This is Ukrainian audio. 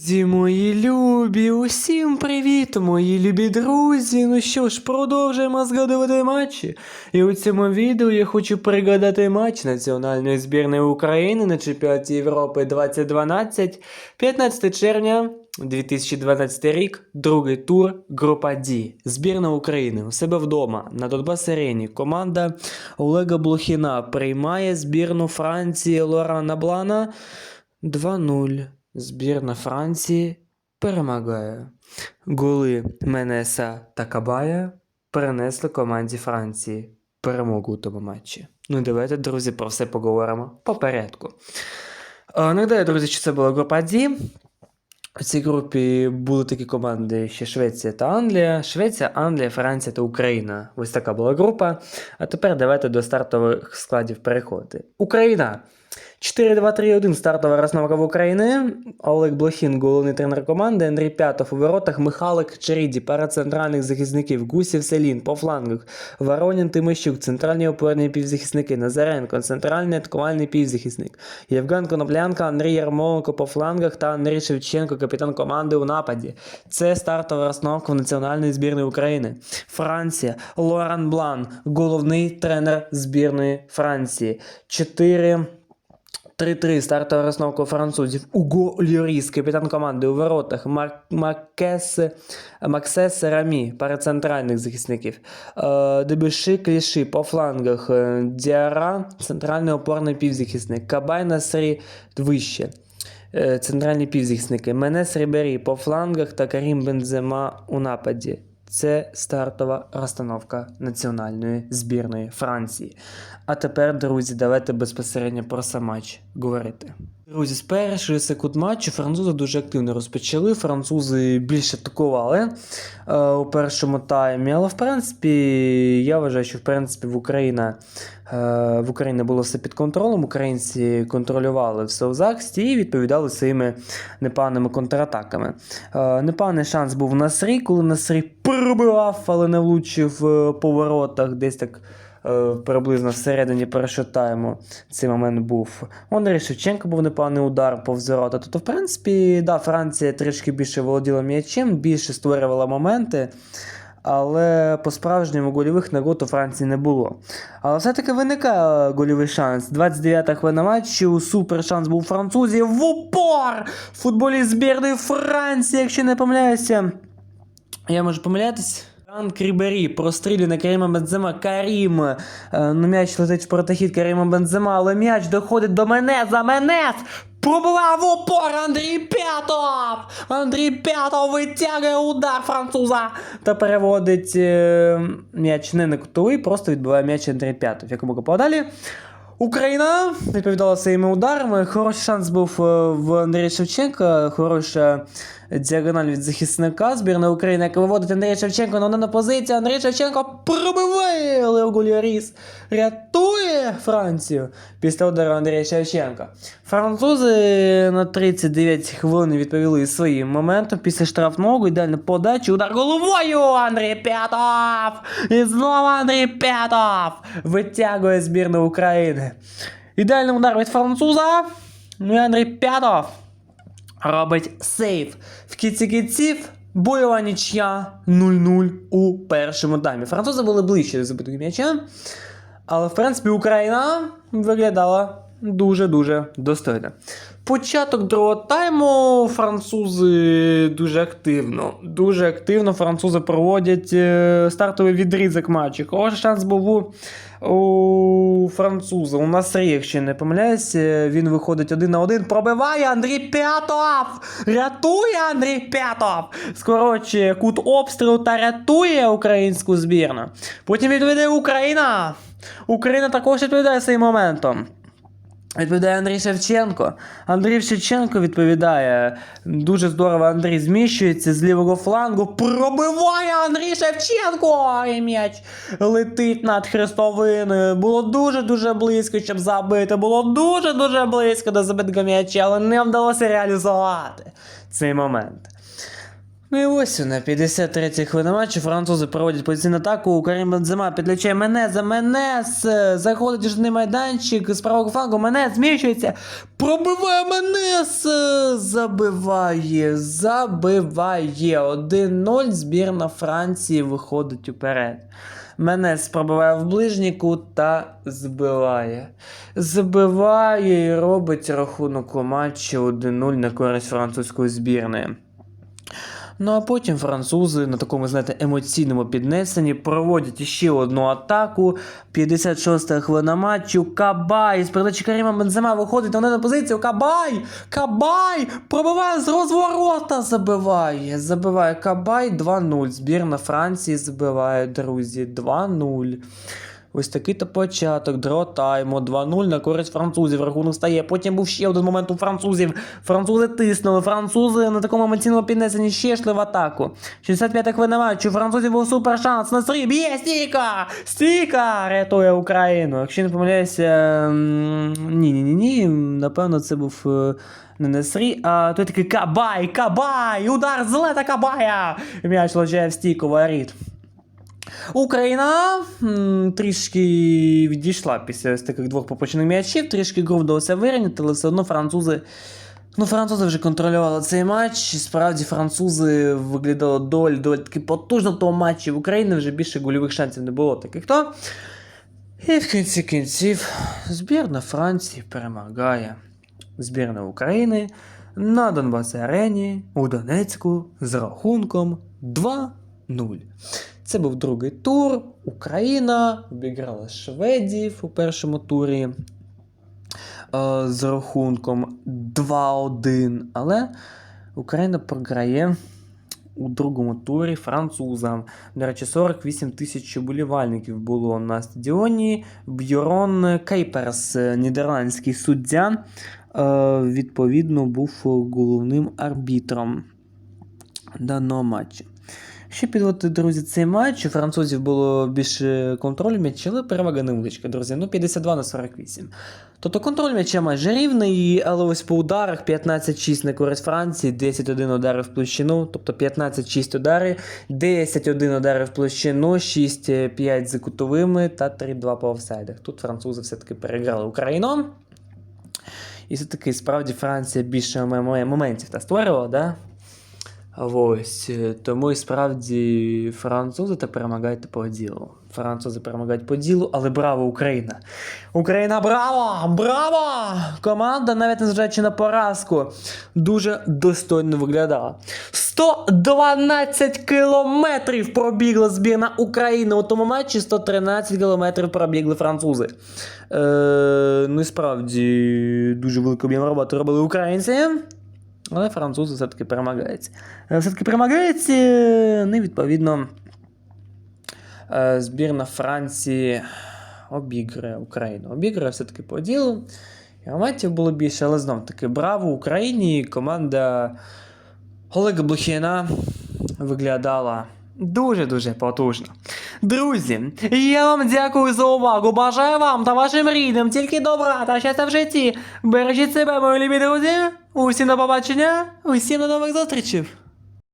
Зі мої любі, усім привіт, мої любі друзі. Ну що ж, продовжуємо згадувати матчі. І у цьому відео я хочу пригадати матч національної збірної України на чемпіонаті Європи 2012, 15 червня 2012 рік, другий тур, група D. Збірна України у себе вдома на Донбас Арені. Команда Олега Блохіна приймає збірну Франції Лорана Блана 2-0. Збірна Франції перемагає. Голи Менеса та Кабая перенесли команді Франції перемогу у тому матчі. Ну, давайте, друзі, про все поговоримо по порядку. Нагадаю, друзі, що це була група D. У цій групі були такі команди ще Швеція та Англія. Швеція, Англія, Франція та Україна. Ось така була група. А тепер давайте до стартових складів переходити. Україна. 4-2-3-1 стартова розновка в України. Олег Блохін, головний тренер команди, Андрій П'ятов у воротах, Михалик Черіді, пара центральних захисників, Гусів Селін по флангах, Воронін Тимощук, центральні опорні півзахисники, Назаренко, центральний атакувальний півзахисник, Євген Коноплянка, Андрій Ярмоленко по флангах та Андрій Шевченко, капітан команди у нападі. Це стартова розновка в національної збірної України. Франція, Лоран Блан, головний тренер збірної Франції. 4 3-3 стартова розновка французів. Уго Льоріс, капітан команди у воротах. Мар- Макес, Максес Рамі, пара центральних захисників. Е, Дебюши Кліші по флангах. Е, Діара, центральний опорний півзахисник. Кабай Насрі вище. Е, Центральні півзахисники. Менес Рібері по флангах та Карім Бензема у нападі. Це стартова розстановка національної збірної Франції. А тепер, друзі, давайте безпосередньо про сам матч говорити. Друзі, з першої секунд матчу французи дуже активно розпочали. Французи більше атакували е, у першому таймі. Але в принципі, я вважаю, що в принципі в Україні, е, в Україні було все під контролем. Українці контролювали все в захисті і відповідали своїми непоганими контратаками. Е, непоганий шанс був на Насрі, коли Насрі пробивав, але не влучив е, по воротах десь так. Е, Приблизно всередині першого тайму цей момент був. Андрій Шевченко був непоганий удар повз ворота. Тобто, в принципі, да, Франція трішки більше володіла м'ячем, більше створювала моменти. Але по-справжньому гольових нагод у Франції не було. Але все-таки виникає гольовий шанс. 29-та хвилина матчу, супер шанс був французів. В упор! Футболіст збірної Франції, якщо не помиляюся. Я можу помилятись. Франк Рібері на Каріма Бензема. Карім. Е, Ну, м'яч летить в протохід Каріма Бензема, але м'яч доходить до мене за мене. Пробивав в упор Андрій П'ятов! Андрій П'ятов витягує удар француза та переводить е, м'яч не на кутовий, просто відбиває м'яч Андрій П'ятов. Якомога подалі. Україна відповідала своїми ударами. Хороший шанс був е, в Андрія Шевченка. Хороша діагональ від захисника збірної України, яка виводить Андрія Шевченка на на позицію. Андрій Шевченко пробиває Лео Гуляріс. Рятує Францію після удару Андрія Шевченка. Французи на 39 хвилин відповіли своїм моментом після штрафного. Ідеальна подача. Удар головою Андрій П'ятов! І знову Андрій П'ятов витягує збірну України. Ідеальний удар від француза. Ну і Андрій П'ятов робить сейф. В кінці кінців бойова нічя 0-0 у першому таймі. Французи були ближче до забитого м'яча. Але, в принципі, Україна виглядала дуже-дуже достойно. Початок другого тайму французи дуже активно. Дуже активно французи проводять е, стартовий відрізок матчу. Хороший шанс був у, у француза. У нас якщо не помиляюся, він виходить один на один. Пробиває Андрій П'ятов! Рятує Андрій П'ятов! Скорочує кут обстрілу та рятує українську збірну. Потім відведе Україна. Україна також відповідає своїм моментом. Відповідає Андрій Шевченко. Андрій Шевченко відповідає. Дуже здорово Андрій зміщується з лівого флангу. Пробиває Андрій Шевченко! І м'яч летить над хрестовиною. Було дуже-дуже близько, щоб забити. Було дуже-дуже близько до забитого м'яча, але не вдалося реалізувати цей момент. Ну і ось на 53-й хвилині матчу французи проводять позиційну атаку. Карім Бензема підлічає мене за Менес. е, Заходить у жний майданчик з правого флангу. Менес зміщується. Пробиває Менес. е, Забиває. Забиває. 1-0. Збірна Франції виходить уперед. Менес пробиває в ближній кут та збиває. Забиває і робить рахунок у матчі 1-0 на користь французької збірної. Ну а потім французи на такому, знаєте, емоційному піднесенні проводять ще одну атаку. 56-та хвилина матчу. Кабай з передачі Каріма Бензема виходить на на позицію. Кабай! Кабай! Пробиває з розворота. Забиває. Забиває Кабай 2-0. Збірна Франції забиває, друзі. 2-0. Ось такий то початок, дротаймо, 2-0 на користь французів. Рахунок стає. Потім був ще один момент у французів. Французи тиснули. Французи на такому емоційному піднесенні ще йшли в атаку. 65-та хвилина матчу. Французів був супер шанс. Насрі б'є стійка! Стійка! Рятує Україну. Якщо не помиляюся. Ні, ні, ні, ні. Напевно, це був. е, Не Несрі, а той такий Кабай, Кабай! Удар з лета Кабая! М'яч влучає в стійку воріт. Україна м, трішки відійшла після ось таких двох пропущених м'ячів, трішки гру вдалося вирівняти, але все одно французи. Ну, французи вже контролювали цей матч. і Справді французи виглядали доволі, доволі таки потужно в тому матчі. В Україні вже більше гольових шансів не було таких то. І в кінці кінців збірна Франції перемагає збірна України на Донбасі Арені у Донецьку з рахунком 2-0. Це був другий тур. Україна обіграла шведів у першому турі е, з рахунком 2-1. Але Україна програє у другому турі французам. До речі, 48 тисяч болівальників було на стадіоні. Бьорон Кейперс, нідерландський суддя, е, відповідно, був головним арбітром даного матчу. Ще підводити, друзі, цей матч. У французів було більше контролю м'яча, але перевага невеличка, друзі. Ну, 52 на 48. Тобто контроль м'яча майже рівний, але ось по ударах 15-6 на користь Франції, 10-1 удари в площину, тобто 15-6 удари, 10-1 удари в площину, 6-5 за кутовими та 3-2 по офсайдах. Тут французи все-таки переграли Україну. І все-таки справді Франція більше моментів та створювала, да? Ось, е, тому і справді французи та перемагають по ділу. Французи перемагають по ділу, але браво, Україна! Україна, браво! Браво! Команда, навіть незважаючи на поразку, дуже достойно виглядала. 112 кілометрів пробігла збірна України у тому матчі, 113 кілометрів пробігли французи. Е, ну і справді дуже великий об'єм роботи робили українці. Але французи все-таки перемагають. Е, Все-таки перемагають, е, ну відповідно е, збірна Франції обіграє Україну. Обіграє все-таки по ділу. І моментів було більше, але знов таки браво Україні. Команда Олега Блохіна виглядала дуже-дуже потужно. Друзі, я вам дякую за увагу. Бажаю вам та вашим рідним тільки добра та щастя в житті. Бережіть себе, мої любі друзі. Усім до побачення, усім до нових зустрічей.